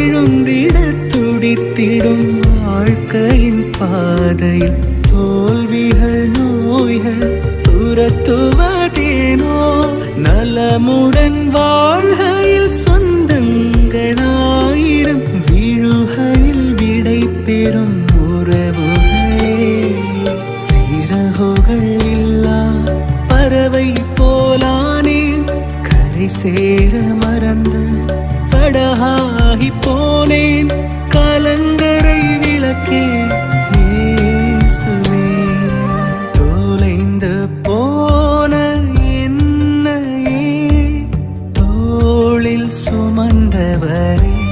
விழுந்திட துடித்திடும் வாழ்க்கையின் பாதையில். தோல்விகள் நோய்கள் துரத்துவதேனோ? நலமுடன் வாழ்கையில் சொந்தங்களாயிரம். விழுகையில் விடை பெறும் உறவுகளே. சிறகுகள் இல்லா பறவை போலானே. கரை சேர വരെ